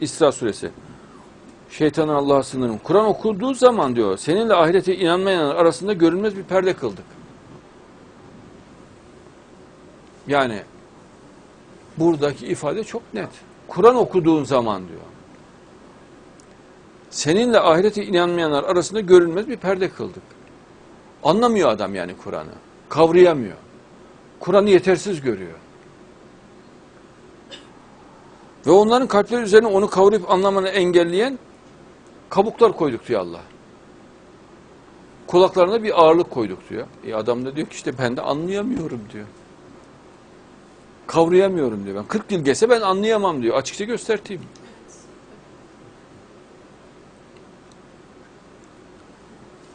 İsra suresi. Şeytanın Allah'a sınırım. Kur'an okunduğu zaman diyor seninle ahirete inanmayanlar arasında görünmez bir perde kıldık. Yani buradaki ifade çok net. Kur'an okuduğun zaman diyor. Seninle ahirete inanmayanlar arasında görünmez bir perde kıldık. Anlamıyor adam yani Kur'an'ı. Kavrayamıyor. Kur'an'ı yetersiz görüyor. Ve onların kalpleri üzerine onu kavrayıp anlamanı engelleyen kabuklar koyduk diyor Allah. Kulaklarına bir ağırlık koyduk diyor. E adam da diyor ki işte ben de anlayamıyorum diyor. Kavrayamıyorum diyor. Ben 40 yıl geçse ben anlayamam diyor. Açıkça göstereyim.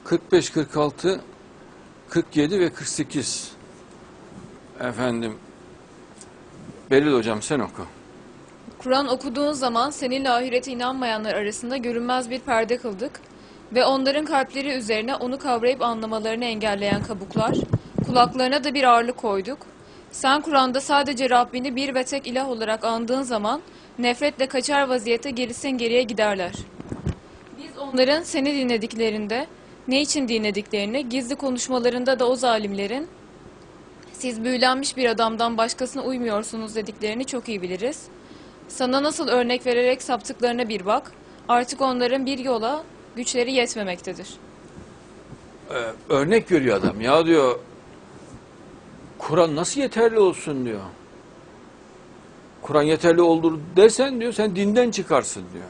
...45, 46, 47 ve 48. Efendim... Belil hocam sen oku. Kur'an okuduğun zaman seninle ahirete inanmayanlar arasında görünmez bir perde kıldık ve onların kalpleri üzerine onu kavrayıp anlamalarını engelleyen kabuklar, kulaklarına da bir ağırlık koyduk. Sen Kur'an'da sadece Rabbini bir ve tek ilah olarak andığın zaman nefretle kaçar vaziyette gerisin geriye giderler. Biz onların seni dinlediklerinde, ne için dinlediklerini, gizli konuşmalarında da o zalimlerin siz büyülenmiş bir adamdan başkasına uymuyorsunuz dediklerini çok iyi biliriz. Sana nasıl örnek vererek saptıklarına bir bak. Artık onların bir yola güçleri yetmemektedir. Ee, örnek veriyor adam. Ya diyor Kur'an nasıl yeterli olsun diyor. Kur'an yeterli olur dersen diyor sen dinden çıkarsın diyor.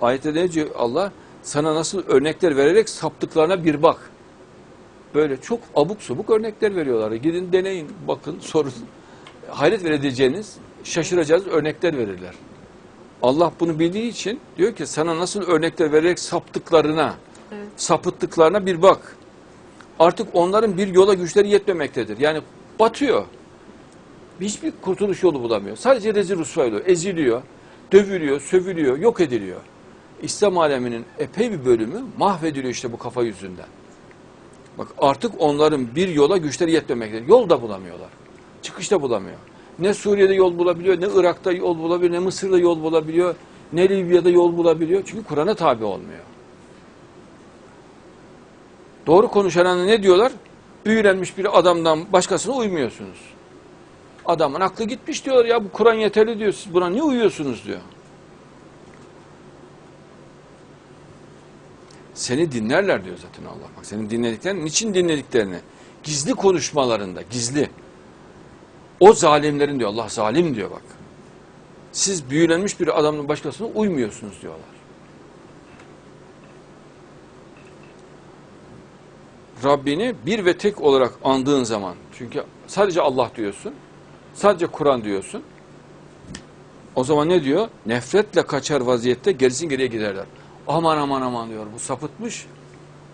Ayette ne diyor Allah? Sana nasıl örnekler vererek saptıklarına bir bak. Böyle çok abuk subuk örnekler veriyorlar. Gidin deneyin, bakın, sorun. Hayret vereceğiniz, şaşıracağınız örnekler verirler. Allah bunu bildiği için diyor ki sana nasıl örnekler vererek saptıklarına, Evet. sapıttıklarına bir bak. Artık onların bir yola güçleri yetmemektedir. Yani batıyor. Hiçbir kurtuluş yolu bulamıyor. Sadece rezil rüsva oluyor. Eziliyor, dövülüyor, sövülüyor, yok ediliyor. İslam aleminin epey bir bölümü mahvediliyor işte bu kafa yüzünden. Bak artık onların bir yola güçleri yetmemektedir. Yol da bulamıyorlar. Çıkış da bulamıyor. Ne Suriye'de yol bulabiliyor, ne Irak'ta yol bulabiliyor, ne Mısır'da yol bulabiliyor, ne Libya'da yol bulabiliyor. Çünkü Kur'an'a tabi olmuyor. Doğru konuşana ne diyorlar? Büyülenmiş bir adamdan başkasına uymuyorsunuz. Adamın aklı gitmiş diyorlar ya bu Kur'an yeterli diyor siz buna niye uyuyorsunuz diyor. Seni dinlerler diyor zaten Allah. Bak senin dinlediklerini, niçin dinlediklerini? Gizli konuşmalarında, gizli. O zalimlerin diyor, Allah zalim diyor bak. Siz büyülenmiş bir adamın başkasına uymuyorsunuz diyorlar. Rabbini bir ve tek olarak andığın zaman, çünkü sadece Allah diyorsun, sadece Kur'an diyorsun, o zaman ne diyor? Nefretle kaçar vaziyette gerisin geriye giderler. Aman aman aman diyor, bu sapıtmış,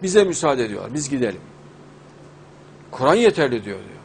bize müsaade ediyorlar, biz gidelim. Kur'an yeterli diyor diyor.